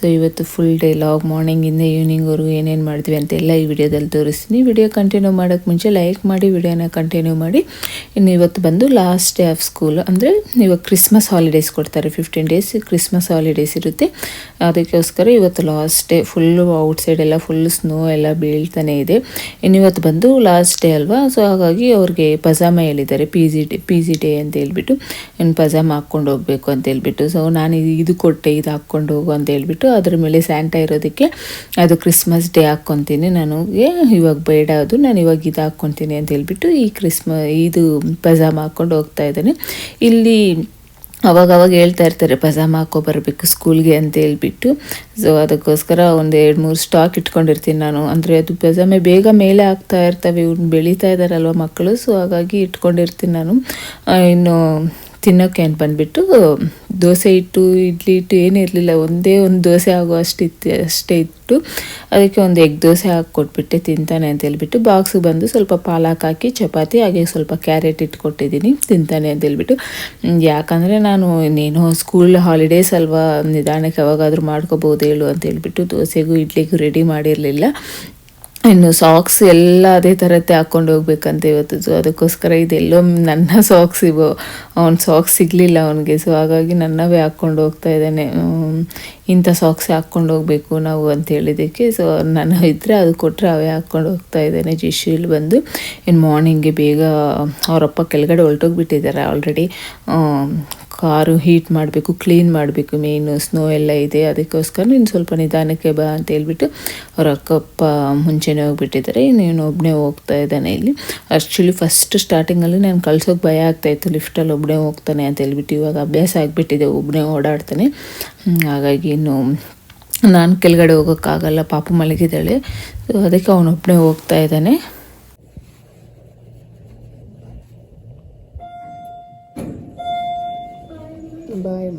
so ಇವತ್ತು full day log ಮಾರ್ನಿಂಗಿಂದ ಈವ್ನಿಂಗ್ವರೆಗೂ ಏನೇನು ಮಾಡಿದ್ವಿ ಅಂತೆಲ್ಲ ಈ ವಿಡಿಯೋದಲ್ಲಿ ತೋರಿಸ್ತೀನಿ. ವಿಡಿಯೋ ಕಂಟಿನ್ಯೂ ಮಾಡೋಕ್ಕೆ ಮುಂಚೆ ಲೈಕ್ ಮಾಡಿ ವಿಡಿಯೋನ ಕಂಟಿನ್ಯೂ ಮಾಡಿ. ಇನ್ನು ಇವತ್ತು ಬಂದು ಲಾಸ್ಟ್ ಡೇ ಆಫ್ ಸ್ಕೂಲ್ ಅಂದರೆ ಇವಾಗ ಕ್ರಿಸ್ಮಸ್ ಹಾಲಿಡೇಸ್ ಕೊಡ್ತಾರೆ. ಫಿಫ್ಟೀನ್ ಡೇಸ್ ಕ್ರಿಸ್ಮಸ್ ಹಾಲಿಡೇಸ್ ಇರುತ್ತೆ. ಅದಕ್ಕೋಸ್ಕರ ಇವತ್ತು ಲಾಸ್ಟ್ ಡೇ ಫುಲ್ಲು ಔಟ್ಸೈಡ್ ಎಲ್ಲ ಫುಲ್ ಸ್ನೋ ಎಲ್ಲ ಬೀಳ್ತಾನೆ ಇದೆ. ಇನ್ನು ಇವತ್ತು ಬಂದು ಲಾಸ್ಟ್ ಡೇ ಅಲ್ವಾ? ಸೊ ಹಾಗಾಗಿ ಅವ್ರಿಗೆ ಪಜಾಮ ಹೇಳಿದ್ದಾರೆ. P J day P J day ಅಂತ ಹೇಳ್ಬಿಟ್ಟು. ಇನ್ನು ಪಜಾಮ ಹಾಕ್ಕೊಂಡು ಹೋಗ್ಬೇಕು ಅಂತ ಹೇಳ್ಬಿಟ್ಟು. ಸೊ ನಾನು ಇದು ಕೊಟ್ಟೆ, ಇದು ಹಾಕ್ಕೊಂಡು ಹೋಗು ಅಂತ ಹೇಳ್ಬಿಟ್ಟು ಅದ್ರ ಮೇಲೆ ಸ್ಯಾಂಟಾ ಇರೋದಕ್ಕೆ ಅದು ಕ್ರಿಸ್ಮಸ್ ಡೇ ಹಾಕ್ಕೊತೀನಿ. ನನಗೆ ಇವಾಗ ಬೇಡ ಅದು, ನಾನು ಇವಾಗ ಇದು ಹಾಕ್ಕೊತೀನಿ ಅಂತ ಹೇಳ್ಬಿಟ್ಟು ಈ ಕ್ರಿಸ್ಮ ಇದು ಪಜಾಮ ಹಾಕ್ಕೊಂಡು ಹೋಗ್ತಾ ಇದ್ದಾನೆ. ಇಲ್ಲಿ ಅವಾಗ ಅವಾಗ ಹೇಳ್ತಾ ಇರ್ತಾರೆ ಪಜಾಮ ಹಾಕೋ ಬರಬೇಕು ಸ್ಕೂಲ್ಗೆ ಅಂತ ಹೇಳ್ಬಿಟ್ಟು. ಸೊ ಅದಕ್ಕೋಸ್ಕರ ಒಂದು ಎರಡು ಮೂರು ಸ್ಟಾಕ್ ಇಟ್ಕೊಂಡಿರ್ತೀನಿ ನಾನು. ಅಂದರೆ ಅದು ಪಜಾಮೆ ಬೇಗ ಮೇಲೆ ಆಗ್ತಾ ಇರ್ತವೆ, ಇವ್ನು ಬೆಳೀತಾ ಇದ್ದಾರಲ್ವ ಮಕ್ಕಳು? ಸೊ ಹಾಗಾಗಿ ಇಟ್ಕೊಂಡಿರ್ತೀನಿ ನಾನು. ಇನ್ನು ತಿನ್ನೋಕ್ಕೆ ಅಂತ ಬಂದುಬಿಟ್ಟು, ದೋಸೆ ಇಟ್ಟು, ಇಡ್ಲಿ ಇಟ್ಟು ಏನಿರಲಿಲ್ಲ ಒಂದೇ ಒಂದು ದೋಸೆ ಆಗೋ ಅಷ್ಟು ಇತ್ತು, ಅಷ್ಟೇ ಇತ್ತು. ಅದಕ್ಕೆ ಒಂದು ಎಗ್ ದೋಸೆ ಹಾಕಿ ಕೊಟ್ಬಿಟ್ಟೆ, ತಿಂತಾನೆ ಅಂತ ಹೇಳ್ಬಿಟ್ಟು ಬಾಕ್ಸಿಗೆ ಬಂದು ಸ್ವಲ್ಪ ಪಾಲಕ್ ಹಾಕಿ, ಚಪಾತಿ, ಹಾಗೆ ಸ್ವಲ್ಪ ಕ್ಯಾರೆಟ್ ಇಟ್ಕೊಟ್ಟಿದ್ದೀನಿ ತಿಂತಾನೆ ಅಂತ ಹೇಳಿಬಿಟ್ಟು. ಯಾಕಂದರೆ ನಾನು ಇನ್ನೇನೋ ಸ್ಕೂಲ್ ಹಾಲಿಡೇಸ್ ಅಲ್ವಾ, ನಿಧಾನಕ್ಕೆ ಯಾವಾಗಾದರೂ ಮಾಡ್ಕೋಬೋದು, ಹೇಳು ಅಂತ ಹೇಳ್ಬಿಟ್ಟು ದೋಸೆಗೂ, ಇಡ್ಲಿಗೂ ರೆಡಿ ಮಾಡಿರಲಿಲ್ಲ. ಇನ್ನು ಸಾಕ್ಸ್ ಎಲ್ಲ ಅದೇ ಥರದ್ದೇ ಹಾಕ್ಕೊಂಡು ಹೋಗ್ಬೇಕಂತ ಇವತ್ತು ಸೊ ಅದಕ್ಕೋಸ್ಕರ ಇದೆಲ್ಲೋ ನನ್ನ ಸಾಕ್ಸ್ ಇವು. ಅವ್ನ ಸಾಕ್ಸ್ ಸಿಗಲಿಲ್ಲ ಅವನಿಗೆ ಸೊ ಹಾಗಾಗಿ ನನ್ನವೇ ಹಾಕ್ಕೊಂಡು ಹೋಗ್ತಾ ಇದ್ದಾನೆ. ಇಂಥ ಸಾಕ್ಸ್ ಹಾಕ್ಕೊಂಡು ಹೋಗಬೇಕು ನಾವು ಅಂತ ಹೇಳಿದ್ದಕ್ಕೆ. ಸೊ ನನ್ನ ಇದ್ದರೆ ಅದು ಕೊಟ್ಟರೆ ಅವೇ ಹಾಕ್ಕೊಂಡು ಹೋಗ್ತಾ ಇದ್ದಾನೆ. ಜಿಶು ಬಂದು ಇನ್ನು ಮಾರ್ನಿಂಗ್ಗೆ ಬೇಗ ಅವರಪ್ಪ ಕೆಳಗಡೆ ಹೊರಟೋಗ್ಬಿಟ್ಟಿದ್ದಾರೆ ಆಲ್ರೆಡಿ ಕಾರು ಹೀಟ್ ಮಾಡಬೇಕು, ಕ್ಲೀನ್ ಮಾಡಬೇಕು ಮೇಯ್ನು ಸ್ನೋ ಎಲ್ಲ ಇದೆ, ಅದಕ್ಕೋಸ್ಕರ ನೀನು ಸ್ವಲ್ಪ ನಿಧಾನಕ್ಕೆ ಬಾ ಅಂತ ಹೇಳ್ಬಿಟ್ಟು ಅವ್ರ ಅಕ್ಕಪ್ಪ ಮುಂಚೆನೇ ಹೋಗ್ಬಿಟ್ಟಿದ್ದಾರೆ. ನೀನು ಒಬ್ಬನೇ ಹೋಗ್ತಾ ಇದ್ದಾನೆ ಇಲ್ಲಿ. ಆ್ಯಕ್ಚುಲಿ ಫಸ್ಟ್ ಸ್ಟಾರ್ಟಿಂಗಲ್ಲಿ ನಾನು ಕಳ್ಸೋಕೆ ಭಯ ಆಗ್ತಾಯಿತ್ತು ಲಿಫ್ಟಲ್ಲಿ ಒಬ್ಬನೇ ಹೋಗ್ತಾನೆ ಅಂತ ಹೇಳ್ಬಿಟ್ಟು ಇವಾಗ ಅಭ್ಯಾಸ ಆಗಿಬಿಟ್ಟಿದೆ ಒಬ್ಬನೇ ಓಡಾಡ್ತಾನೆ. ಹಾಗಾಗಿ ಇನ್ನು ನಾನು ಕೆಳಗಡೆ ಹೋಗೋಕ್ಕಾಗಲ್ಲ, ಪಾಪ ಮಲಗಿದ್ದಾಳೆ. ಸೊ ಅದಕ್ಕೆ ಅವನೊಬ್ಬನೇ ಹೋಗ್ತಾ ಇದ್ದಾನೆ. ಬಾಯ್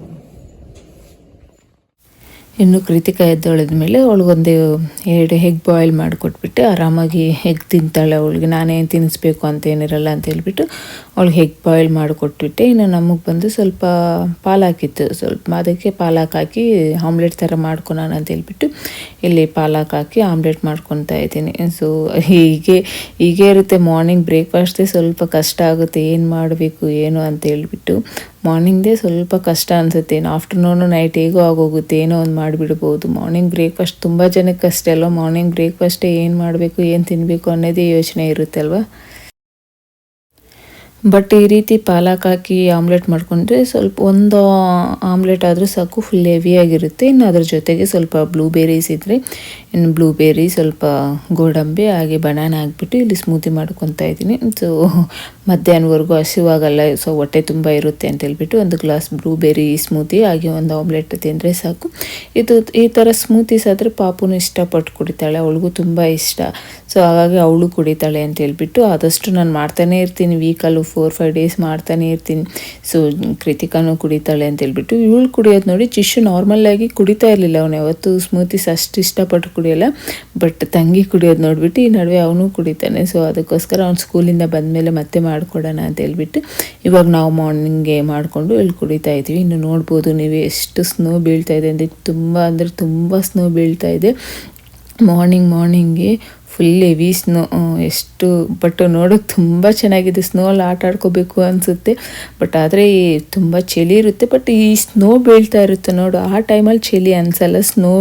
ಇನ್ನು ಕೃತಿಕ ಎದ್ದೊಳೆದ ಮೇಲೆ ಅವಳಿಗೊಂದು ಎರಡು ಹೆಗ್ ಬಾಯ್ಲ್ ಮಾಡಿಕೊಟ್ಬಿಟ್ಟು ಆರಾಮಾಗಿ ಹೆಗ್ ತಿಂತಾಳೆ ಅವಳಿಗೆ. ನಾನೇನು ತಿನ್ನಿಸ್ಬೇಕು ಅಂತ ಏನಿರಲ್ಲ ಅಂತ ಹೇಳ್ಬಿಟ್ಟು ಅವಳಿಗೆ ಹೆಗ್ ಬಾಯ್ಲ್ ಮಾಡಿಕೊಟ್ಬಿಟ್ಟೆ. ಇನ್ನು ನಮಗೆ ಬಂದು ಸ್ವಲ್ಪ ಪಾಲಾಕಿತ್ತು. ಸ್ವಲ್ಪ ಅದಕ್ಕೆ ಪಾಲಾಕ್ ಹಾಕಿ ಆಮ್ಲೆಟ್ ಥರ ಮಾಡ್ಕೊಳೋಣ ಅಂತ ಹೇಳ್ಬಿಟ್ಟು ಇಲ್ಲಿ ಪಾಲಾಕ್ ಹಾಕಿ ಆಮ್ಲೆಟ್ ಮಾಡ್ಕೊತಾ ಇದ್ದೀನಿ. ಸೊ ಹೀಗೆ ಹೀಗೆ ಇರುತ್ತೆ. ಮಾರ್ನಿಂಗ್ ಬ್ರೇಕ್ಫಾಸ್ಟೇ ಸ್ವಲ್ಪ ಕಷ್ಟ ಆಗುತ್ತೆ. ಏನು ಮಾಡಬೇಕು, ಏನು ಅಂತ ಹೇಳ್ಬಿಟ್ಟು ಮಾರ್ನಿಂಗ್ದೇ ಸ್ವಲ್ಪ ಕಷ್ಟ ಅನಿಸುತ್ತೆ. ಏನು ಆಫ್ಟರ್ನೂನು ನೈಟ್ ಹೇಗೋ ಆಗೋಗುತ್ತೆ, ಏನೋ ಒಂದು ಮಾಡಿಬಿಡ್ಬೋದು. ಮಾರ್ನಿಂಗ್ ಬ್ರೇಕ್ಫಾಸ್ಟ್ ತುಂಬ ಜನಕ್ಕೆ ಅಷ್ಟೇ ಅಲ್ವ? ಮಾರ್ನಿಂಗ್ ಬ್ರೇಕ್ಫಾಸ್ಟೇ ಏನು ಮಾಡಬೇಕು, ಏನು ತಿನ್ನಬೇಕು ಅನ್ನೋದೇ ಯೋಚನೆ ಇರುತ್ತೆ ಅಲ್ವಾ ಬಟ್ ಈ ರೀತಿ ಪಾಲಕ್ ಹಾಕಿ ಆಮ್ಲೆಟ್ ಮಾಡ್ಕೊಂಡ್ರೆ ಸ್ವಲ್ಪ ಒಂದು ಆಮ್ಲೆಟ್ ಆದರೂ ಸಾಕು ಫುಲ್ ಹೆವಿಯಾಗಿರುತ್ತೆ ಇನ್ನು ಅದ್ರ ಜೊತೆಗೆ ಸ್ವಲ್ಪ ಬ್ಲೂಬೆರೀಸ್ ಇದ್ದರೆ ಇನ್ನು ಬ್ಲೂಬೆರಿ ಸ್ವಲ್ಪ ಗೋಡಂಬಿ, ಹಾಗೆ ಬನಾನ ಹಾಕ್ಬಿಟ್ಟು ಇಲ್ಲಿ ಸ್ಮೂತಿ ಮಾಡ್ಕೊತಾ ಇದ್ದೀನಿ. ಸೊ ಮಧ್ಯಾಹ್ನವರೆಗೂ ಹಸಿವಾಗಲ್ಲ ಸೊ ಹೊಟ್ಟೆ ತುಂಬ ಇರುತ್ತೆ ಅಂತ ಹೇಳ್ಬಿಟ್ಟು ಒಂದು ಗ್ಲಾಸ್ ಬ್ಲೂಬೆರಿ ಸ್ಮೂತಿ ಹಾಗೆ ಒಂದು ಆಮ್ಲೆಟ್ ತಿಂದರೆ ಸಾಕು. ಇದು, ಈ ಥರ ಸ್ಮೂತೀಸ್ ಆದರೆ ಪಾಪುನು ಇಷ್ಟಪಟ್ಟು ಕುಡಿತಾಳೆ, ಅವಳಿಗೂ ತುಂಬ ಇಷ್ಟ. ಸೊ ಹಾಗಾಗಿ ಅವಳು ಕುಡಿತಾಳೆ ಅಂತ ಹೇಳ್ಬಿಟ್ಟು ಆದಷ್ಟು ನಾನು ಮಾಡ್ತಾನೇ ಇರ್ತೀನಿ ವೀಕಲ್ಲೂ ಫೋರ್ ಫೈವ್ ಡೇಸ್ ಮಾಡ್ತಾನೆ ಇರ್ತೀನಿ. ಸೊ ಕೃತಿಕಾನು ಕುಡಿತಾಳೆ ಅಂತ ಹೇಳ್ಬಿಟ್ಟು ಇವಳು ಕುಡಿಯೋದು ನೋಡಿ ಚಿಶು ನಾರ್ಮಲ್ಲಾಗಿ ಕುಡಿತಾ ಇರಲಿಲ್ಲ ಅವನು. ಯಾವತ್ತು ಸ್ಮೂತೀಸ್ ಅಷ್ಟು ಇಷ್ಟಪಟ್ಟು ಕುಡಿಯೋಲ್ಲ ಬಟ್ ತಂಗಿ ಕುಡಿಯೋದು ನೋಡಿಬಿಟ್ಟು ಈ ನಡುವೆ ಅವನು ಕುಡಿತಾನೆ. ಸೊ ಅದಕ್ಕೋಸ್ಕರ ಅವ್ನು ಸ್ಕೂಲಿಂದ ಬಂದಮೇಲೆ ಮತ್ತೆ ಮಾಡಿಕೊಡೋಣ ಅಂತ ಹೇಳ್ಬಿಟ್ಟು ಇವಾಗ ನಾವು ಮಾರ್ನಿಂಗ್ಗೆ ಮಾಡಿಕೊಂಡು ಇಲ್ಲಿ ಕುಡಿತಾ ಇದ್ದೀವಿ ಇನ್ನು ನೋಡ್ಬೋದು ನೀವು ಎಷ್ಟು ಸ್ನೋ ಬೀಳ್ತಾ ಇದೆ. ಅಂದರೆ ತುಂಬ ಅಂದರೆ ತುಂಬ ಸ್ನೋ ಬೀಳ್ತಾ ಇದೆ. ಮಾರ್ನಿಂಗ್ ಮಾರ್ನಿಂಗ್ಗೆ ಫುಲ್ ಹೆವಿ ಸ್ನೋ ಎಷ್ಟು ಬಟ್ ನೋಡೋಕೆ ತುಂಬ ಚೆನ್ನಾಗಿದೆ. ಸ್ನೋ ಅಲ್ಲಿ ಆಟ ಆಡ್ಕೋಬೇಕು ಅನಿಸುತ್ತೆ. ಬಟ್ ಆದರೆ ತುಂಬ ಚಳಿ ಇರುತ್ತೆ. ಬಟ್ ಈ ಸ್ನೋ ಬೀಳ್ತಾ ಇರುತ್ತೆ ನೋಡು. ಆ ಟೈಮಲ್ಲಿ ಚಳಿ ಅನಿಸಲ್ಲ. ಸ್ನೋ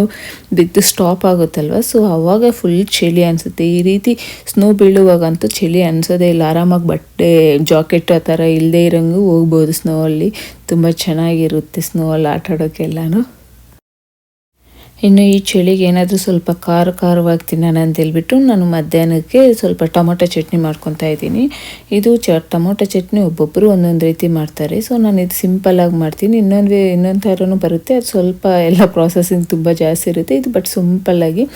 ಬಿದ್ದು ಸ್ಟಾಪ್ ಆಗುತ್ತಲ್ವ? ಸೊ ಅವಾಗ ಫುಲ್ ಚಳಿ ಅನಿಸುತ್ತೆ. ಈ ರೀತಿ ಸ್ನೋ ಬೀಳುವಾಗಂತೂ ಚಳಿ ಅನಿಸೋದೇ ಇಲ್ಲ. ಆರಾಮಾಗಿ ಬಟ್ಟೆ, ಜಾಕೆಟ್ ಆ ಥರ ಇಲ್ಲದೇ ಇರೋಂಗೂ ಹೋಗ್ಬೋದು ಸ್ನೋ ಅಲ್ಲಿ. ತುಂಬ ಚೆನ್ನಾಗಿರುತ್ತೆ ಸ್ನೋ ಅಲ್ಲಿ ಆಟ ಆಡೋಕ್ಕೆಲ್ಲನೂ ಇನ್ನು ಈ ಚಳಿಗೆ ಏನಾದರೂ ಸ್ವಲ್ಪ ಖಾರ ಖಾರವಾಗಿ ತಿನ್ನೋಣ ಅಂತ ಹೇಳ್ಬಿಟ್ಟು ನಾನು ಮಧ್ಯಾಹ್ನಕ್ಕೆ ಸ್ವಲ್ಪ ಟೊಮೊಟೊ ಚಟ್ನಿ ಮಾಡ್ಕೊತಾ ಇದ್ದೀನಿ. ಇದು ಚ, ಟೊಮೊಟೊ ಚಟ್ನಿ ಒಬ್ಬೊಬ್ಬರು ಒಂದೊಂದು ರೀತಿ ಮಾಡ್ತಾರೆ. ಸೊ ನಾನು ಇದು ಸಿಂಪಲ್ಲಾಗಿ ಮಾಡ್ತೀನಿ. ಇನ್ನೊಂದು ಇನ್ನೊಂದು ಥರನೂ ಬರುತ್ತೆ. ಅದು ಸ್ವಲ್ಪ ಎಲ್ಲ ಪ್ರಾಸೆಸಿಂಗ್ ತುಂಬ ಜಾಸ್ತಿ ಇರುತ್ತೆ. ಇದು ಬಟ್ ಸಿಂಪಲ್ಲಾಗಿ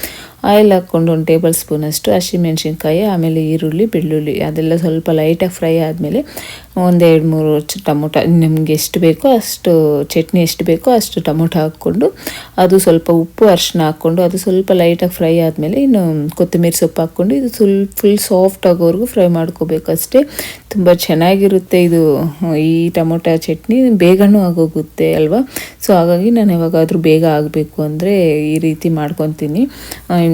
ಆಯಿಲ್ ಹಾಕ್ಕೊಂಡು ಒಂದು ಟೇಬಲ್ ಸ್ಪೂನಷ್ಟು ಹಸಿಮೆಣ್ಸಿನ್ಕಾಯಿ ಆಮೇಲೆ ಈರುಳ್ಳಿ, ಬೆಳ್ಳುಳ್ಳಿ, ಅದೆಲ್ಲ ಸ್ವಲ್ಪ ಲೈಟಾಗಿ ಫ್ರೈ ಆದಮೇಲೆ ಒಂದೆರಡು ಮೂರು ಟೊಮೊಟೊ, ನಿಮ್ಗೆ ಎಷ್ಟು ಬೇಕೋ ಅಷ್ಟು ಚಟ್ನಿ ಎಷ್ಟು ಬೇಕೋ ಅಷ್ಟು ಟೊಮೊಟೊ ಹಾಕ್ಕೊಂಡು ಅದು ಸ್ವಲ್ಪ ಉಪ್ಪು ಅರಿಶಿನ ಹಾಕ್ಕೊಂಡು ಅದು ಸ್ವಲ್ಪ ಲೈಟಾಗಿ ಫ್ರೈ ಆದಮೇಲೆ ಇನ್ನು ಕೊತ್ತಂಬರಿ ಸೊಪ್ಪು ಹಾಕ್ಕೊಂಡು ಇದು ಫುಲ್ ಫುಲ್ ಸಾಫ್ಟ್ ಆಗೋವರೆಗೂ ಫ್ರೈ ಮಾಡ್ಕೋಬೇಕು ಅಷ್ಟೇ. ತುಂಬ ಚೆನ್ನಾಗಿರುತ್ತೆ ಇದು, ಈ ಟೊಮೊಟೊ ಚಟ್ನಿ. ಬೇಗನೂ ಆಗೋಗುತ್ತೆ ಅಲ್ವಾ? ಸೊ ಹಾಗಾಗಿ ನಾನು ಯಾವಾಗಾದರೂ ಬೇಗ ಆಗಬೇಕು ಅಂದರೆ ಈ ರೀತಿ ಮಾಡ್ಕೊತೀನಿ.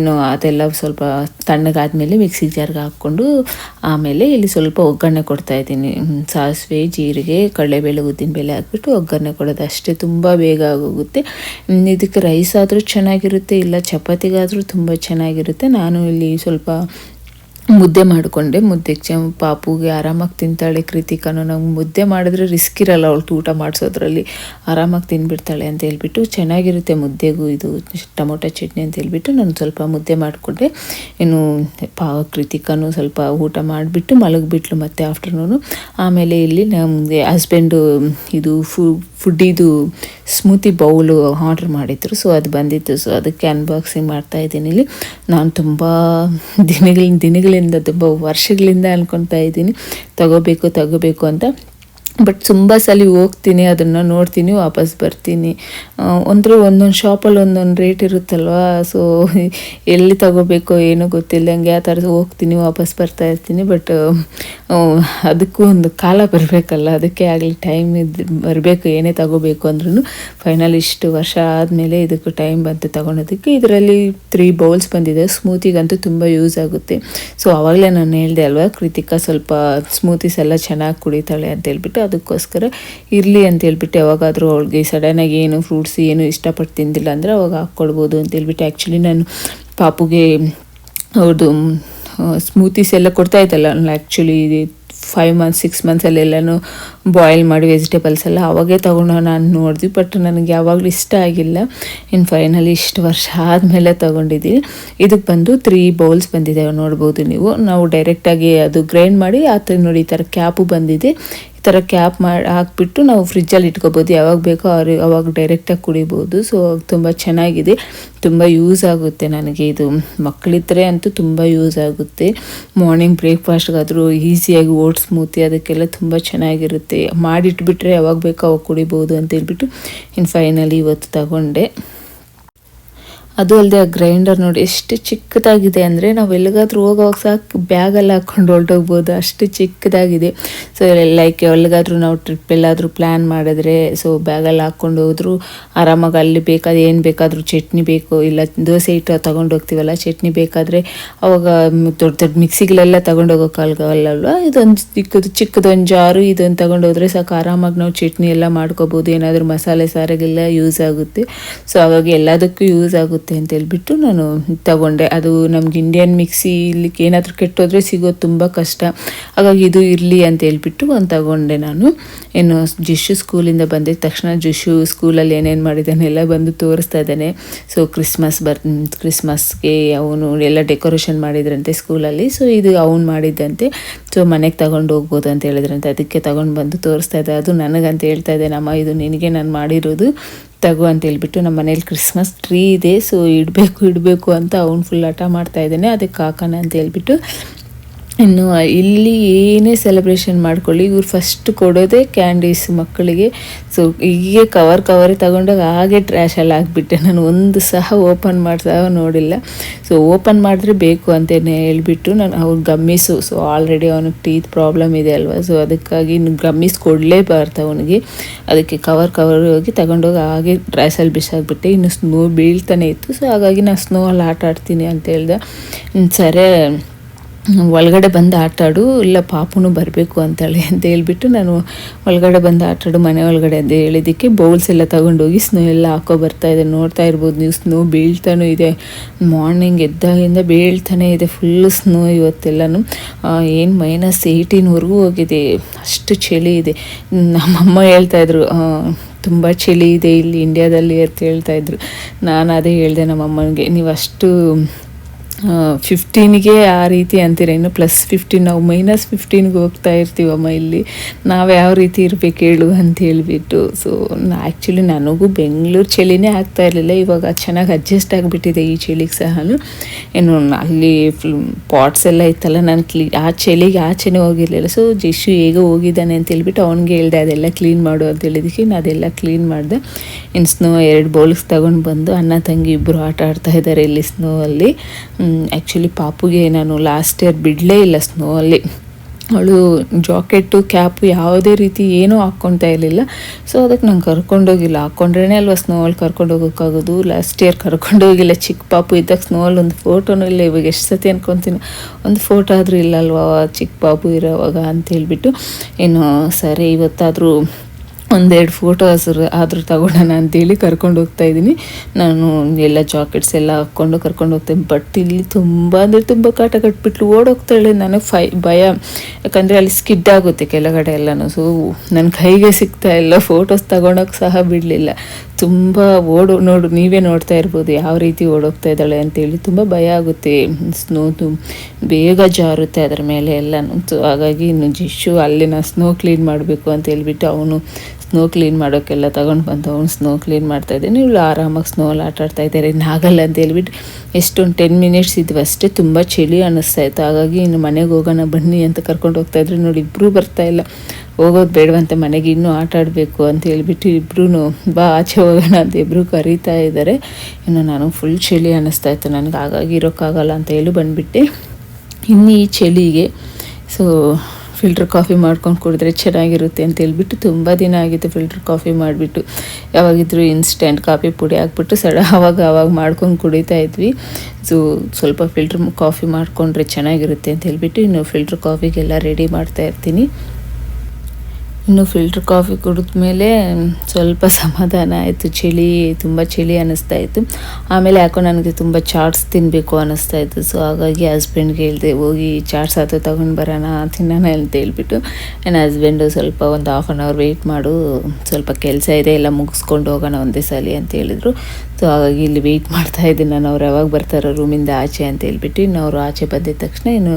ಇನ್ನು ಅದೆಲ್ಲ ಸ್ವಲ್ಪ ತಣ್ಣಗಾದ್ಮೇಲೆ ಮಿಕ್ಸಿ ಜಾರ್ಗೆ ಹಾಕ್ಕೊಂಡು ಆಮೇಲೆ ಇಲ್ಲಿ ಸ್ವಲ್ಪ ಒಗ್ಗರಣೆ ಕೊಡ್ತಾ ಇದ್ದೀನಿ. ಸಾಸಿವೆ, ಜೀರಿಗೆ, ಕಡಲೆಬೇಳೆ ಉದ್ದಿನಬೇಳೆ ಹಾಕ್ಬಿಟ್ಟು ಒಗ್ಗರಣೆ ಕೊಡೋದು ಅಷ್ಟೇ. ತುಂಬ ಬೇಗ ಆಗೋಗುತ್ತೆ. ಇದಕ್ಕೆ ರೈಸ್ ಆದರೂ ಚೆನ್ನಾಗಿರುತ್ತೆ, ಇಲ್ಲ ಚಪಾತಿಗಾದರೂ ತುಂಬ ಚೆನ್ನಾಗಿರುತ್ತೆ. ನಾನು ಇಲ್ಲಿ ಸ್ವಲ್ಪ ಮುದ್ದೆ ಮಾಡಿಕೊಂಡೆ. ಮುದ್ದೆ ಚ, ಪಾಪುಗೆ ಆರಾಮಾಗಿ ತಿಂತಾಳೆ ಕೃತಿಕನು. ನಂಗೆ ಮುದ್ದೆ ಮಾಡಿದ್ರೆ ರಿಸ್ಕ್ ಇರಲ್ಲ ಅವಳು ಊಟ ಮಾಡಿಸೋದ್ರಲ್ಲಿ. ಆರಾಮಾಗಿ ತಿಂದ್ಬಿಡ್ತಾಳೆ ಅಂತ ಹೇಳ್ಬಿಟ್ಟು ಚೆನ್ನಾಗಿರುತ್ತೆ ಮುದ್ದೆಗೂ ಇದು ಟೊಮೊಟೊ ಚಟ್ನಿ ಅಂತ ಹೇಳ್ಬಿಟ್ಟು ನಾನು ಸ್ವಲ್ಪ ಮುದ್ದೆ ಮಾಡಿಕೊಂಡೆ. ಇನ್ನು ಪಾ, ಕೃತಿಕನು ಸ್ವಲ್ಪ ಊಟ ಮಾಡಿಬಿಟ್ಟು ಮಲಗಿಬಿಟ್ಲು ಮತ್ತೆ ಆಫ್ಟರ್ನೂನು ಆಮೇಲೆ ಇಲ್ಲಿ ನಮಗೆ ಹಸ್ಬೆಂಡು ಇದು ಫು ಫುಡ್ಡಿದು ಸ್ಮೂತಿ ಬೌಲು ಆರ್ಡ್ರ್ ಮಾಡಿದ್ರು. ಸೊ ಅದು ಬಂದಿತ್ತು. ಸೊ ಅದಕ್ಕೆ ಅನ್ಬಾಕ್ಸಿಂಗ್ ಮಾಡ್ತಾ ಇದ್ದೀನಿ ಇಲ್ಲಿ. ನಾನು ತುಂಬ ದಿನಗಳಿಂದ ದಿನಗಳಿಂದ, ತುಂಬ ವರ್ಷಗಳಿಂದ ಅನ್ಕೊತಾ ಇದ್ದೀನಿ. ತಗೋಬೇಕು ತಗೋಬೇಕು ಅಂತ. ಬಟ್ ತುಂಬ ಸಲ ಹೋಗ್ತೀನಿ, ಅದನ್ನು ನೋಡ್ತೀನಿ, ವಾಪಸ್ ಬರ್ತೀನಿ. ಅಂದರೆ ಒಂದೊಂದು ಶಾಪಲ್ಲಿ ಒಂದೊಂದು ರೇಟ್ ಇರುತ್ತಲ್ವಾ? ಸೊ ಎಲ್ಲಿ ತಗೋಬೇಕೋ ಏನೋ ಗೊತ್ತಿಲ್ಲದಂಗೆ ಆ ಥರ ಹೋಗ್ತೀನಿ, ವಾಪಸ್ ಬರ್ತಾ ಇರ್ತೀನಿ. ಬಟ್ ಅದಕ್ಕೂ ಒಂದು ಕಾಲ ಬರಬೇಕಲ್ಲ. ಅದಕ್ಕೆ ಆಗಲಿ ಟೈಮ್ ಇದು ಬರಬೇಕು, ಏನೇ ತಗೋಬೇಕು ಅಂದ್ರೂ ಫೈನಲ್ ಇಷ್ಟು ವರ್ಷ ಆದಮೇಲೆ ಇದಕ್ಕೂ ಟೈಮ್ ಬಂತು ತಗೊಳೋದಕ್ಕೆ. ಇದರಲ್ಲಿ ತ್ರೀ ಬೌಲ್ಸ್ ಬಂದಿದೆ. ಸ್ಮೂತಿಗಂತೂ ತುಂಬ ಯೂಸ್ ಆಗುತ್ತೆ. ಸೊ ಆವಾಗಲೇ ನಾನು ಹೇಳಿದೆ ಅಲ್ವಾ, ಕೃತಿಕಾ ಸ್ವಲ್ಪ ಸ್ಮೂತೀಸ್ ಎಲ್ಲ ಚೆನ್ನಾಗಿ ಕುಡಿತಾಳೆ ಅಂತ ಹೇಳ್ಬಿಟ್ಟು ಅದಕ್ಕೋಸ್ಕರ ಇರಲಿ ಅಂತ ಹೇಳ್ಬಿಟ್ಟು ಯಾವಾಗಾದರೂ ಅವಳಿಗೆ ಸಡನ್ನಾಗಿ ಏನು ಫ್ರೂಟ್ಸ್ ಏನು ಇಷ್ಟಪಟ್ಟು ತಿಂದಿಲ್ಲ ಅಂದರೆ ಅವಾಗ ಹಾಕ್ಕೊಳ್ಬೋದು ಅಂತ ಹೇಳ್ಬಿಟ್ಟು ಆ್ಯಕ್ಚುಲಿ ನಾನು ಪಾಪುಗೆ ಅವ್ರದ್ದು ಸ್ಮೂತೀಸ್ ಎಲ್ಲ ಕೊಡ್ತಾ ಇದ್ದಲ್ಲ. ಆ್ಯಕ್ಚುಲಿ ಫೈವ್ ಮಂತ್ಸ್ ಸಿಕ್ಸ್ ಮಂತ್ಸಲ್ಲೆಲ್ಲನೂ ಬಾಯ್ಲ್ ಮಾಡಿ ವೆಜಿಟೇಬಲ್ಸ್ ಎಲ್ಲ ಅವಾಗೇ ತೊಗೊಂಡು ನಾನು ನೋಡಿದ್ವಿ ಬಟ್ ನನಗೆ ಯಾವಾಗಲೂ ಇಷ್ಟ ಆಗಿಲ್ಲ. ಇನ್ನು ಫೈನಲಿ ಇಷ್ಟು ವರ್ಷ ಆದಮೇಲೆ ತೊಗೊಂಡಿದ್ದೀನಿ ಇದಕ್ಕೆ ಬಂದು ತ್ರೀ ಬೌಲ್ಸ್ ಬಂದಿದೆ ನೋಡ್ಬೋದು ನೀವು. ನಾವು ಡೈರೆಕ್ಟಾಗಿ ಅದು ಗ್ರೈಂಡ್ ಮಾಡಿ ಆ ಥರ ನೋಡಿ ಈ ಥರ ಕ್ಯಾಪು ಬಂದಿದೆ. ಥರ ಕ್ಯಾಪ್ ಮಾಡಿ, ಹಾಕ್ಬಿಟ್ಟು ನಾವು ಫ್ರಿಜ್ಜಲ್ಲಿ ಇಟ್ಕೋಬೋದು. ಯಾವಾಗ ಬೇಕೋ ಅವ್ರು ಅವಾಗ ಡೈರೆಕ್ಟಾಗಿ ಕುಡಿಬೋದು. ಸೊ ತುಂಬ ಚೆನ್ನಾಗಿದೆ. ತುಂಬ ಯೂಸ್ ಆಗುತ್ತೆ ನನಗೆ ಇದು. ಮಕ್ಕಳಿದ್ರೆ ಅಂತೂ ತುಂಬ ಯೂಸ್ ಆಗುತ್ತೆ. ಮಾರ್ನಿಂಗ್ ಬ್ರೇಕ್ಫಾಸ್ಟ್ಗಾದರೂ ಈಸಿಯಾಗಿ ಓಟ್ಸ್ ಸ್ಮೂತಿ ಅದಕ್ಕೆಲ್ಲ ತುಂಬ ಚೆನ್ನಾಗಿರುತ್ತೆ. ಮಾಡಿಟ್ಬಿಟ್ರೆ ಯಾವಾಗ ಬೇಕೋ ಅವಾಗ ಕುಡಿಬೋದು ಅಂತ ಹೇಳ್ಬಿಟ್ಟು ಇನ್ನು ಫೈನಲಿ ಇವತ್ತು ತಗೊಂಡೆ. ಅದು ಅಲ್ಲದೆ ಆ ಗ್ರೈಂಡರ್ ನೋಡಿ ಎಷ್ಟು ಚಿಕ್ಕದಾಗಿದೆ ಅಂದರೆ ನಾವು ಎಲ್ಲಿಗಾದ್ರೂ ಹೋಗೋವಾಗ ಸಾಕು ಬ್ಯಾಗಲ್ಲಿ ಹಾಕ್ಕೊಂಡು ಹೊರಟೋಗ್ಬೋದು. ಅಷ್ಟು ಚಿಕ್ಕದಾಗಿದೆ. ಸೊ ಲೈಕ್ ಎಲ್ಲಿಗಾದ್ರೂ ನಾವು ಟ್ರಿಪ್ ಎಲ್ಲಾದರೂ ಪ್ಲ್ಯಾನ್ ಮಾಡಿದ್ರೆ ಸೊ ಬ್ಯಾಗಲ್ಲಿ ಹಾಕ್ಕೊಂಡು ಹೋದ್ರು, ಆರಾಮಾಗಿ ಅಲ್ಲಿ ಬೇಕಾದ ಏನು ಬೇಕಾದರೂ ಚಟ್ನಿ ಬೇಕು, ಇಲ್ಲ ದೋಸೆ ಹಿಟ್ಟು ತಗೊಂಡು ಹೋಗ್ತೀವಲ್ಲ, ಚಟ್ನಿ ಬೇಕಾದರೆ ಅವಾಗ ದೊಡ್ಡ ದೊಡ್ಡ ಮಿಕ್ಸಿಗಳೆಲ್ಲ ತೊಗೊಂಡು ಹೋಗೋಕ್ಕಾಗಲ್ಲ ಇದೊಂದು ಚಿಕ್ಕದು, ಚಿಕ್ಕದೊಂದು ಜಾರು, ಇದೊಂದು ತೊಗೊಂಡು ಹೋದರೆ ಸಾಕು ಆರಾಮಾಗಿ ನಾವು ಚಟ್ನಿ ಎಲ್ಲ ಮಾಡ್ಕೋಬೋದು. ಏನಾದರೂ ಮಸಾಲೆ ಸಾರಿಗೆಲ್ಲ ಯೂಸ್ ಆಗುತ್ತೆ. ಸೊ ಹಾಗಾಗಿ ಎಲ್ಲದಕ್ಕೂ ಯೂಸ್ ಆಗುತ್ತೆ. ಅಂತ ಹೇಳ್ಬಿಟ್ಟು ನಾನು ತಗೊಂಡೆ. ಅದು ನಮ್ಗೆ ಇಂಡಿಯನ್ ಮಿಕ್ಸಿ ಇಲ್ಲಿ ಏನಾದರೂ ಕೆಟ್ಟೋದ್ರೆ ಸಿಗೋದು ತುಂಬ ಕಷ್ಟ. ಹಾಗಾಗಿ ಇದು ಇರಲಿ ಅಂತ ಹೇಳ್ಬಿಟ್ಟು ಒಂದು ತಗೊಂಡೆ ನಾನು. ಏನು ಜಿಶು ಸ್ಕೂಲಿಂದ ಬಂದಿದ್ದ ತಕ್ಷಣ ಜಿಶು ಸ್ಕೂಲಲ್ಲಿ ಏನೇನು ಮಾಡಿದ್ದಾನೆ ಎಲ್ಲ ಬಂದು ತೋರಿಸ್ತಾ ಇದ್ದಾನೆ. ಸೊ ಕ್ರಿಸ್ಮಸ್ ಬರ್ ಕ್ರಿಸ್ಮಸ್ಗೆ ಅವನು ಎಲ್ಲ ಡೆಕೋರೇಷನ್ ಮಾಡಿದ್ರಂತೆ ಸ್ಕೂಲಲ್ಲಿ ಸೊ ಇದು ಅವ್ನು ಮಾಡಿದ್ದಂತೆ. ಸೊ ಮನೆಗೆ ತಗೊಂಡು ಹೋಗ್ಬೋದು ಅಂತ ಹೇಳಿದ್ರಂತೆ. ಅದಕ್ಕೆ ತಗೊಂಡು ಬಂದು ತೋರಿಸ್ತಾ ಇದ್ದೆ. ಅದು ನನಗಂತ ಹೇಳ್ತಾ ಇದ್ದೇನೆ, ಅಮ್ಮ, ಇದು ನಿನಗೆ ನಾನು ಮಾಡಿರೋದು. ತಗೋ ಅಂತ ಹೇಳ್ಬಿಟ್ಟು ನಮ್ಮ ಮನೇಲಿ ಕ್ರಿಸ್ಮಸ್ ಟ್ರೀ ಇದೆ ಸೊ ಇಡಬೇಕು ಇಡಬೇಕು ಅಂತ ಅವ್ನು ಫುಲ್ ಹಠ ಮಾಡ್ತಾ ಇದ್ದಾನೆ. ಅದಕ್ಕೆ ಹಾಕೋಣ ಅಂತ ಹೇಳ್ಬಿಟ್ಟು ಇನ್ನು ಇಲ್ಲಿ ಏನೇ ಸೆಲೆಬ್ರೇಷನ್ ಮಾಡ್ಕೊಳ್ಳಿ, ಇವ್ರು ಫಸ್ಟ್ ಕೊಡೋದೇ ಕ್ಯಾಂಡೀಸ್ ಮಕ್ಕಳಿಗೆ. ಸೊ ಹೀಗೆ ಕವರ್ ಕವರೇ ತಗೊಂಡಾಗ ಹಾಗೆ ಟ್ರ್ಯಾಶಲ್ಲಿ ಹಾಕ್ಬಿಟ್ಟೆ. ನಾನು ಒಂದು ಸಹ ಓಪನ್ ಮಾಡ್ತಾ ನೋಡಿಲ್ಲ. ಸೊ ಓಪನ್ ಮಾಡಿದ್ರೆ ಬೇಕು ಅಂತಲೇ ಹೇಳ್ಬಿಟ್ಟು ನಾನು ಅವ್ರ ಗಮ್ಮಿಸು ಸೊ ಆಲ್ರೆಡಿ ಅವನಿಗೆ ಟೀತ್ ಪ್ರಾಬ್ಲಮ್ ಇದೆ ಅಲ್ವಾ? ಸೊ ಅದಕ್ಕಾಗಿ ಇನ್ನು ಗಮ್ಮಿಸ್ ಕೊಡಲೇಬಾರ್ದು ಅವನಿಗೆ. ಅದಕ್ಕೆ ಕವರ್ ಕವರ್ ಹೋಗಿ ತಗೊಂಡೋಗಿ ಹಾಗೆ ಡ್ರೆಸ್ಸಲ್ಲಿ ಬಿಸಾಕ್ಬಿಟ್ಟೆ. ಇನ್ನು ಸ್ನೋ ಬೀಳ್ತಾನೆ ಇತ್ತು. ಸೊ ಹಾಗಾಗಿ ನಾನು ಸ್ನೋ ಅಲ್ಲಿ ಆಟ ಆಡ್ತೀನಿ ಅಂತ ಹೇಳ್ದೆ. ಸರಿ. ಒಳಗಡೆ ಬಂದು ಆಟಾಡು, ಇಲ್ಲ ಪಾಪುನು ಬರಬೇಕು ಅಂತೇಳಿ ಅಂತ ಹೇಳ್ಬಿಟ್ಟು ನಾನು ಒಳಗಡೆ ಬಂದು ಆಟಾಡು, ಮನೆ ಒಳಗಡೆ ಅಂತ ಹೇಳಿದ್ದಕ್ಕೆ ಬೌಲ್ಸ್ ಎಲ್ಲ ತಗೊಂಡೋಗಿ ಸ್ನೋ ಎಲ್ಲ ಹಾಕೋ ಬರ್ತಾ ಇದೆ. ನೋಡ್ತಾ ಇರ್ಬೋದು ನೀವು ಸ್ನೋ ಬೀಳ್ತಾನೂ ಇದೆ. ಮಾರ್ನಿಂಗ್ ಎದ್ದಾಗಿಂದ ಬೀಳ್ತಾನೆ ಇದೆ ಫುಲ್ಲು ಸ್ನೋ ಇವತ್ತೆಲ್ಲನೂ. ಏನು ಮೈನಸ್ ಏಯ್ಟೀನ್ವರೆಗೂ ಹೋಗಿದೆ. ಅಷ್ಟು ಚಳಿ ಇದೆ. ನಮ್ಮಮ್ಮ ಹೇಳ್ತಾಯಿದ್ರು ತುಂಬ ಚಳಿ ಇದೆ ಇಲ್ಲಿ ಇಂಡ್ಯಾದಲ್ಲಿ ಅಂತ ಹೇಳ್ತಾಯಿದ್ರು ನಾನು ಅದೇ ಹೇಳಿದೆ ನಮ್ಮಮ್ಮನಿಗೆ, ನೀವು ಅಷ್ಟು ಫಿಫ್ಟೀನ್ಗೆ ಆ ರೀತಿ ಅಂತೀರ? ಇನ್ನು ಪ್ಲಸ್ ಫಿಫ್ಟೀನ್ ನಾವು ಮೈನಸ್ ಫಿಫ್ಟೀನ್ಗೆ ಹೋಗ್ತಾ ಇರ್ತೀವಮ್ಮ ಇಲ್ಲಿ. ನಾವು ಯಾವ ರೀತಿ ಇರಬೇಕು ಹೇಳು ಅಂತ ಹೇಳಿಬಿಟ್ಟು. ಸೊ ಆ್ಯಕ್ಚುಲಿ ನನಗೂ ಬೆಂಗಳೂರು ಚಳಿನೇ ಆಗ್ತಾ ಇರಲಿಲ್ಲ. ಇವಾಗ ಚೆನ್ನಾಗಿ ಅಡ್ಜಸ್ಟ್ ಆಗಿಬಿಟ್ಟಿದೆ ಈ ಚಳಿಗೆ ಸಹ ಏನು ಅಲ್ಲಿ ಪಾಟ್ಸ್ ಎಲ್ಲ ಇತ್ತಲ್ಲ, ನಾನು ಕ್ಲೀ ಆ ಚಳಿಗೆ ಆಚೆನೇ ಹೋಗಿರಲಿಲ್ಲ. ಸೊ ಜಿಶು ಹೇಗೋ ಹೋಗಿದ್ದಾನೆ ಅಂತ ಹೇಳ್ಬಿಟ್ಟು ಅವ್ನಿಗೆ ಹೇಳಿದೆ, ಅದೆಲ್ಲ ಕ್ಲೀನ್ ಮಾಡು ಅಂತ ಹೇಳಿದಕ್ಕೆ ನಾನು ಅದೆಲ್ಲ ಕ್ಲೀನ್ ಮಾಡಿದೆ. ಇನ್ನು ಸ್ನೋ ಎರಡು ಬೌಲ್ಸ್ ತಗೊಂಡು ಬಂದು ಅಣ್ಣ, ತಂಗಿ ಇಬ್ಬರು ಆಟ ಆಡ್ತಾ ಇದ್ದಾರೆ ಇಲ್ಲಿ ಸ್ನೋ ಅಲ್ಲಿ. ಆ್ಯಕ್ಚುಲಿ ಪಾಪುಗೆ ನಾನು ಲಾಸ್ಟ್ ಇಯರ್ ಬಿಡಲೇ ಇಲ್ಲ ಸ್ನೋ ಅಲ್ಲಿ. ಅವಳು ಜಾಕೆಟ್ಟು ಕ್ಯಾಪು ಯಾವುದೇ ರೀತಿ ಏನೂ ಹಾಕ್ಕೊತಾ ಇರಲಿಲ್ಲ. ಸೊ ಅದಕ್ಕೆ ನಾನು ಕರ್ಕೊಂಡೋಗಿಲ್ಲ. ಹಾಕ್ಕೊಂಡ್ರೇ ಅಲ್ವಾ ಸ್ನೋವಲ್ಲಿ ಕರ್ಕೊಂಡು ಹೋಗೋಕ್ಕಾಗೋದು ಲಾಸ್ಟ್ ಇಯರ್ ಕರ್ಕೊಂಡೋಗಿಲ್ಲ. ಚಿಕ್ಕ ಪಾಪು ಇದ್ದಾಗ ಸ್ನೋವಲ್ಲಿ ಒಂದು ಫೋಟೋನೂ ಇಲ್ಲ. ಇವಾಗ ಎಷ್ಟು ಸತಿ ಅನ್ಕೊತೀನಿ. ಒಂದು ಫೋಟೋ ಆದರೂ ಇಲ್ಲ ಅಲ್ವಾ? ಚಿಕ್ಕ ಪಾಪು ಇರೋವಾಗ ಅಂತ ಹೇಳಿಬಿಟ್ಟು. ಏನು ಸರಿ, ಇವತ್ತಾದರೂ ಒಂದೆರಡು ಫೋಟೋಸ್ ಆದರೂ ತಗೊಳ್ಳೋಣ ಅಂತೇಳಿ ಕರ್ಕೊಂಡು ಹೋಗ್ತಾ ಇದ್ದೀನಿ. ನಾನು ಎಲ್ಲ ಜಾಕೆಟ್ಸ್ ಎಲ್ಲ ಹಾಕ್ಕೊಂಡು ಕರ್ಕೊಂಡು ಹೋಗ್ತೇನೆ. ಬಟ್ ಇಲ್ಲಿ ತುಂಬ, ಅಂದರೆ ತುಂಬ ಕಾಟ ಕಟ್ಬಿಟ್ಲು. ಓಡೋಗ್ತಾಳೆ ನನಗೆ ಫೈ, ಭಯ. ಯಾಕಂದರೆ ಅಲ್ಲಿ ಸ್ಕಿಡ್ ಆಗುತ್ತೆ ಕೆಳಗಡೆ ಎಲ್ಲನೂ. ಸೊ ನನ್ನ ಕೈಗೆ ಸಿಗ್ತಾ ಇಲ್ಲ. ಫೋಟೋಸ್ ತಗೊಳಕ್ಕೆ ಸಹ ಬಿಡಲಿಲ್ಲ. ತುಂಬ ಓಡು, ನೋಡು, ನೀವೇ ನೋಡ್ತಾ ಇರ್ಬೋದು ಯಾವ ರೀತಿ ಓಡೋಗ್ತಾ ಇದ್ದಾಳೆ ಅಂತೇಳಿ. ತುಂಬ ಭಯ ಆಗುತ್ತೆ. ಸ್ನೋ ಬೇಗ ಜಾರುತ್ತೆ ಅದರ ಮೇಲೆ ಎಲ್ಲನೂ. ಸೊ ಹಾಗಾಗಿ ಇನ್ನು ಜಿಶು ಅಲ್ಲಿನ ಸ್ನೋ ಕ್ಲೀನ್ ಮಾಡಬೇಕು ಅಂತ ಹೇಳ್ಬಿಟ್ಟು ಅವನು ಸ್ನೋ ಕ್ಲೀನ್ ಮಾಡೋಕ್ಕೆಲ್ಲ ತಗೊಂಡು ಬಂದು ಅವ್ನು ಸ್ನೋ ಕ್ಲೀನ್ ಮಾಡ್ತಾ ಇದ್ದೀನಿ. ಇವಳು ಆರಾಮಾಗಿ ಸ್ನೋಲ್ಲಿ ಆಟ ಆಡ್ತಾ ಇದ್ದಾರೆ ಆಗಲ್ಲ ಅಂತ ಹೇಳ್ಬಿಟ್ಟು ಎಷ್ಟೊಂದು ಟೆನ್ ಮಿನಿಟ್ಸ್ ಇದ್ವು ಅಷ್ಟೇ ತುಂಬ ಚಳಿ ಅನ್ನಿಸ್ತಾ ಇತ್ತು. ಹಾಗಾಗಿ ಇನ್ನು ಮನೆಗೆ ಹೋಗೋಣ, ಬನ್ನಿ ಅಂತ ಕರ್ಕೊಂಡು ಹೋಗ್ತಾ ಇದ್ರು. ನೋಡಿ ಇಬ್ಬರೂ ಇಲ್ಲ. ಹೋಗೋದು ಬೇಡವಂತೆ ಮನೆಗೆ ಇನ್ನೂ ಆಟ ಆಡಬೇಕು ಅಂತ ಹೇಳ್ಬಿಟ್ಟು ಇಬ್ಬರೂ ಬಾ, ಆಚೆ ಹೋಗೋಣ ಅಂತ ಇಬ್ಬರು ಕರೀತಾ ಇದ್ದಾರೆ ಇನ್ನು ನಾನು ಫುಲ್ ಚಳಿ ಅನ್ನಿಸ್ತಾ ಇತ್ತು. ನನಗೆ ಹಾಗಾಗಿ ಇರೋಕ್ಕಾಗಲ್ಲ ಅಂತ ಹೇಳಿ ಬಂದುಬಿಟ್ಟೆ. ಇನ್ನು ಈ ಚಳಿಗೆ ಸೊ ಫಿಲ್ಟರ್ ಕಾಫಿ ಮಾಡ್ಕೊಂಡು ಕುಡಿದ್ರೆ ಚೆನ್ನಾಗಿರುತ್ತೆ ಅಂತ ಹೇಳ್ಬಿಟ್ಟು ತುಂಬ ದಿನ ಆಗಿತ್ತು ಫಿಲ್ಟರ್ ಕಾಫಿ ಮಾಡಿಬಿಟ್ಟು. ಯಾವಾಗಿದ್ದರೂ ಇನ್ಸ್ಟೆಂಟ್ ಕಾಫಿ ಪುಡಿ ಹಾಕ್ಬಿಟ್ಟು ಸಡ ಆವಾಗ ಆವಾಗ ಮಾಡ್ಕೊಂಡು ಕುಡಿತಾ ಇದ್ವಿ. ಸೊ ಸ್ವಲ್ಪ ಫಿಲ್ಟ್ರ್ ಕಾಫಿ ಮಾಡಿಕೊಂಡ್ರೆ ಚೆನ್ನಾಗಿರುತ್ತೆ ಅಂತ ಹೇಳ್ಬಿಟ್ಟು ಇನ್ನು ಫಿಲ್ಟ್ರ್ ಕಾಫಿಗೆಲ್ಲ ರೆಡಿ ಮಾಡ್ತಾ ಇರ್ತೀನಿ. ಇನ್ನು ಫಿಲ್ಟರ್ ಕಾಫಿ ಕುಡಿದ ಮೇಲೆ ಸ್ವಲ್ಪ ಸಮಾಧಾನ ಆಯಿತು, ಚಳಿ, ತುಂಬ ಚಳಿ ಅನ್ನಿಸ್ತಾ ಇತ್ತು. ಆಮೇಲೆ ಯಾಕೋ ನನಗೆ ತುಂಬ ಚಾಟ್ಸ್ ತಿನ್ನಬೇಕು ಅನ್ನಿಸ್ತಾ ಇತ್ತು. ಸೊ ಹಾಗಾಗಿ ಹಸ್ಬೆಂಡ್ಗೆ ಹೇಳಿದೆ, ಹೋಗಿ ಚಾಟ್ಸ್ ಆತು ತಗೊಂಡು ಬರೋಣ ತಿನ್ನೋಣ ಅಂತ ಹೇಳ್ಬಿಟ್ಟು, ನನ್ನ ಹಸ್ಬೆಂಡು ಸ್ವಲ್ಪ ಒಂದು ಹಾಫ್ ಆನ್ ಅವರ್ ವೆಯ್ಟ್ ಮಾಡು, ಸ್ವಲ್ಪ ಕೆಲಸ ಇದೆ, ಎಲ್ಲ ಮುಗಿಸ್ಕೊಂಡು ಹೋಗೋಣ ಒಂದೇ ಸಲ ಅಂತ ಹೇಳಿದರು. ಸೊ ಹಾಗಾಗಿ ಇಲ್ಲಿ ವೆಯ್ಟ್ ಮಾಡ್ತಾ ಇದ್ದೀನಿ. ನಾನು ಅವ್ರು ಯಾವಾಗ ಬರ್ತಾರೋ ರೂಮಿಂದ ಆಚೆ ಅಂತ ಹೇಳ್ಬಿಟ್ಟು, ಇನ್ನು ಅವರು ಆಚೆ ಬಂದಿದ ತಕ್ಷಣ ಇನ್ನು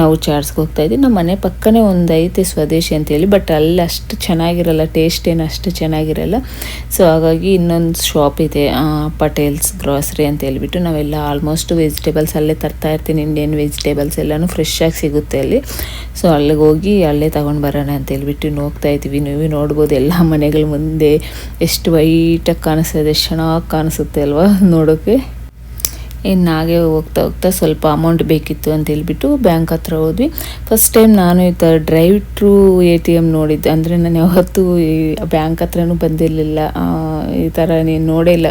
ನಾವು ಚಾಟ್ಸ್ಗೆ ಹೋಗ್ತಾ ಇದ್ದೀವಿ ನಮ್ಮ ಮನೆ ಪಕ್ಕನೇ ಒಂದು ಐತೆ ಸ್ವದೇಶಿ ಅಂತೇಳಿ ಬಟ್ ಅಲ್ಲಿ ಅಷ್ಟು ಚೆನ್ನಾಗಿರಲ್ಲ ಟೇಸ್ಟ್ ಏನು ಅಷ್ಟು ಚೆನ್ನಾಗಿರಲ್ಲ. ಸೊ ಹಾಗಾಗಿ ಇನ್ನೊಂದು ಶಾಪ್ ಇದೆ ಪಟೇಲ್ಸ್ ಗ್ರಾಸರಿ ಅಂತ ಹೇಳಿಬಿಟ್ಟು ನಾವೆಲ್ಲ ಆಲ್ಮೋಸ್ಟ್ ವೆಜಿಟೇಬಲ್ಸ್ ಅಲ್ಲೇ ತರ್ತಾ ಇರ್ತೀನಿ. ಇಂಡಿಯನ್ ವೆಜಿಟೇಬಲ್ಸ್ ಎಲ್ಲನೂ ಫ್ರೆಶ್ ಆಗಿ ಸಿಗುತ್ತೆ ಅಲ್ಲಿ. ಸೊ ಅಲ್ಲಿಗೆ ಹೋಗಿ ಅಲ್ಲೇ ತೊಗೊಂಡು ಬರೋಣ ಅಂತ ಹೇಳ್ಬಿಟ್ಟು ನೋಡ್ತಾ ಇದ್ದೀವಿ. ನೀವು ನೋಡ್ಬೋದು ಎಲ್ಲ ಮನೆಗಳ ಮುಂದೆ ಎಷ್ಟು ವೈಟಾಗಿ ಕಾಣಿಸ್ತದೆ, ಎಷ್ಟು ಚೆನ್ನಾಗಿ ಕಾಣಿಸುತ್ತೆ ಅಲ್ವಾ ನೋಡೋಕ್ಕೆ ಇನ್ನು ಹಾಗೆ ಹೋಗ್ತಾ ಹೋಗ್ತಾ ಸ್ವಲ್ಪ ಅಮೌಂಟ್ ಬೇಕಿತ್ತು ಅಂತ ಹೇಳ್ಬಿಟ್ಟು ಬ್ಯಾಂಕ್ ಹತ್ರ ಹೋದ್ವಿ. ಫಸ್ಟ್ ಟೈಮ್ ನಾನು ಈ ಥರ drive through A T M ನೋಡಿದ್ದೆ. ಅಂದರೆ ನಾನು ಯಾವತ್ತೂ ಈ ಬ್ಯಾಂಕ್ ಹತ್ರನೂ ಬಂದಿರಲಿಲ್ಲ. ಈ ಥರ ನೀನು ನೋಡೇ ಇಲ್ಲ.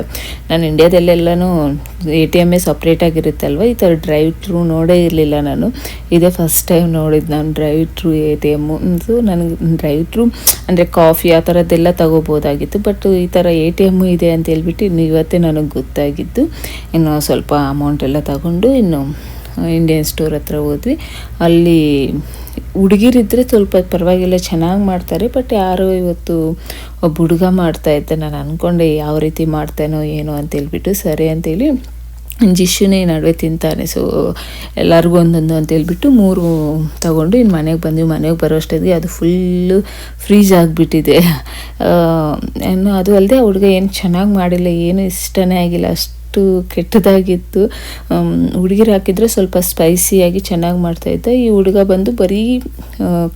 ನಾನು ಇಂಡ್ಯಾದಲ್ಲೆಲ್ಲನೂ ಎ ಟಿ ಎಮ್ಮೇ ಸಪ್ರೇಟಾಗಿರುತ್ತಲ್ವ ಈ ಥರ ಡ್ರೈವ್ ಥ್ರೂ ನೋಡೇ ಇರಲಿಲ್ಲ ನಾನು. ಇದೇ ಫಸ್ಟ್ ಟೈಮ್ ನೋಡಿದ್ದು ನಾನು drive through A T M ನನಗೆ ಡ್ರೈವ್ ಥ್ರೂ ಅಂದರೆ ಕಾಫಿ ಆ ಥರದ್ದೆಲ್ಲ ತಗೋಬೋದಾಗಿತ್ತು. ಬಟ್ ಈ ಥರ ಎ ಟಿ ಎಮ್ಮು ಇದೆ ಅಂತ ಹೇಳ್ಬಿಟ್ಟು ಇನ್ನು ಇವತ್ತೇ ನನಗೆ ಗೊತ್ತಾಗಿದ್ದು. ಇನ್ನು ಸ್ವಲ್ಪ ಅಮೌಂಟ್ ಎಲ್ಲ ತಗೊಂಡು ಇನ್ನು ಇಂಡಿಯನ್ ಸ್ಟೋರ್ ಹತ್ರ ಹೋದ್ವಿ. ಅಲ್ಲಿ ಹುಡುಗಿರಿದ್ರೆ ಸ್ವಲ್ಪ ಪರವಾಗಿಲ್ಲ, ಚೆನ್ನಾಗಿ ಮಾಡ್ತಾರೆ ಬಟ್ ಯಾರೋ ಇವತ್ತು ಒಬ್ಬ ಹುಡುಗ ಮಾಡ್ತಾ ಇದ್ದೆ, ನಾನು ಅಂದ್ಕೊಂಡೆ ಯಾವ ರೀತಿ ಮಾಡ್ತಾನೋ ಏನೋ ಅಂತ ಹೇಳ್ಬಿಟ್ಟು, ಸರಿ ಅಂತೇಳಿ ಜಿಶುನೇ ನಡುವೆ ತಿಂತಾನೆ. ಸೊ ಎಲ್ಲರಿಗೂ ಒಂದೊಂದು ಅಂತ ಹೇಳ್ಬಿಟ್ಟು ಮೂರು ತಗೊಂಡು ಇನ್ನು ಮನೆಗೆ ಬಂದ್ವಿ. ಮನೆಗೆ ಬರೋಷ್ಟೊತ್ತಿಗೆ ಅದು ಫುಲ್ಲು ಫ್ರೀಜ್ ಆಗಿಬಿಟ್ಟಿದೆ. ಏನು ಅದು ಅಲ್ಲದೆ ಹುಡುಗ ಏನು ಚೆನ್ನಾಗಿ ಮಾಡಿಲ್ಲ, ಏನು ಇಷ್ಟನೇ ಆಗಿಲ್ಲ, ಅಷ್ಟು ಅಷ್ಟು ಕೆಟ್ಟದಾಗಿತ್ತು. ಹುಡುಗಿರು ಹಾಕಿದರೆ ಸ್ವಲ್ಪ ಸ್ಪೈಸಿಯಾಗಿ ಚೆನ್ನಾಗಿ ಮಾಡ್ತಾಯಿದ್ದ ಈ ಹುಡುಗ ಬಂದು ಬರೀ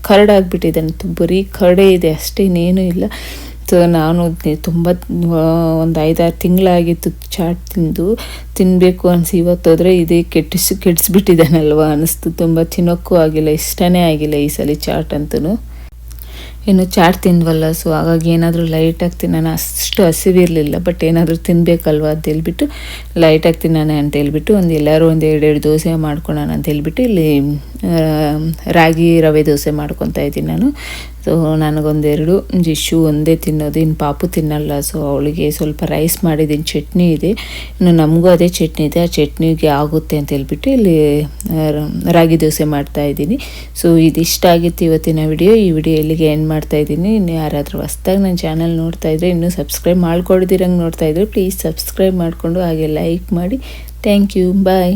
ಕರಡಾಗ್ಬಿಟ್ಟಿದ್ದಾನೆ ಬರೀ ಕರಡೆ ಇದೆ ಅಷ್ಟೇ ಇನ್ನೇನು ಇಲ್ಲ. ಸೊ ನಾನು ತುಂಬ ಒಂದು ಐದಾರು ತಿಂಗಳಾಗಿತ್ತು ಚಾಟ್ ತಿಂದು. ತಿನ್ನಬೇಕು ಅನಿಸಿ ಇವತ್ತೋದ್ರೆ ಇದೇ ಕೆಟ್ಟಿಸಿ, ಕೆಡಿಸ್ಬಿಟ್ಟಿದ್ದಾನಲ್ವ ಅನ್ನಿಸ್ತು ತುಂಬ ತಿನ್ನೋಕ್ಕೂ ಆಗಿಲ್ಲ, ಇಷ್ಟನೇ ಆಗಿಲ್ಲ ಈ ಸಲ ಚಾಟ್ ಅಂತೂ ಇನ್ನು ಚಾಟ್ ತಿಂದ್ವಲ್ಲ ಸೊ ಹಾಗಾಗಿ ಏನಾದರೂ ಲೈಟಾಗಿ ತಿನ್ನೋಣ. ಅಷ್ಟು ಹಸಿವಿರಲಿಲ್ಲ ಬಟ್ ಏನಾದರೂ ತಿನ್ನಬೇಕಲ್ವ ಅಂತ ಹೇಳ್ಬಿಟ್ಟು ಲೈಟಾಗಿ ತಿನ್ನೋಣ ಅಂತ ಹೇಳ್ಬಿಟ್ಟು ಒಂದು ಎಲ್ಲರೂ ಒಂದು ಎರಡೆರಡು ದೋಸೆ ಮಾಡ್ಕೊಳೋಣ ಅಂತ ಹೇಳ್ಬಿಟ್ಟು ಇಲ್ಲಿ ರಾಗಿ ರವೆ ದೋಸೆ ಮಾಡ್ಕೊತಾ ಇದ್ದೀನಿ ನಾನು. ಸೊ ನನಗೊಂದೆರಡು ಜಿಶು ಒಂದೇ ತಿನ್ನೋದು, ಇನ್ನು ಪಾಪು ತಿನ್ನಲ್ಲ. ಸೊ ಅವಳಿಗೆ ಸ್ವಲ್ಪ ರೈಸ್ ಮಾಡಿದ್ದೀನಿ ಚಟ್ನಿ ಇದೆ. ಇನ್ನು ನಮಗೂ ಅದೇ ಚಟ್ನಿ ಇದೆ. ಆ ಚಟ್ನಿಗೆ ಆಗುತ್ತೆ ಅಂತ ಹೇಳ್ಬಿಟ್ಟು ಇಲ್ಲಿ ರಾಗಿ ದೋಸೆ ಮಾಡ್ತಾ ಇದ್ದೀನಿ. ಸೊ ಇದಿಷ್ಟ ಆಗಿತ್ತು ಇವತ್ತಿನ ವಿಡಿಯೋ ಈ ವಿಡಿಯೋ ಇಲ್ಲಿಗೆ ಎಂಡ್ ಮಾಡ್ತಾ ಇದ್ದೀನಿ. ಇನ್ನು ಯಾರಾದರೂ ಹೊಸ್ದಾಗಿ ನನ್ನ ಚಾನಲ್ ನೋಡ್ತಾ ಇದ್ದರೆ ಇನ್ನೂ ಸಬ್ಸ್ಕ್ರೈಬ್ ಮಾಡ್ಕೊಡ್ದಿರಂಗೆ ನೋಡ್ತಾ ಇದ್ರೆ ಪ್ಲೀಸ್ ಸಬ್ಸ್ಕ್ರೈಬ್ ಮಾಡಿಕೊಂಡು ಹಾಗೆ ಲೈಕ್ ಮಾಡಿ. Thank you bye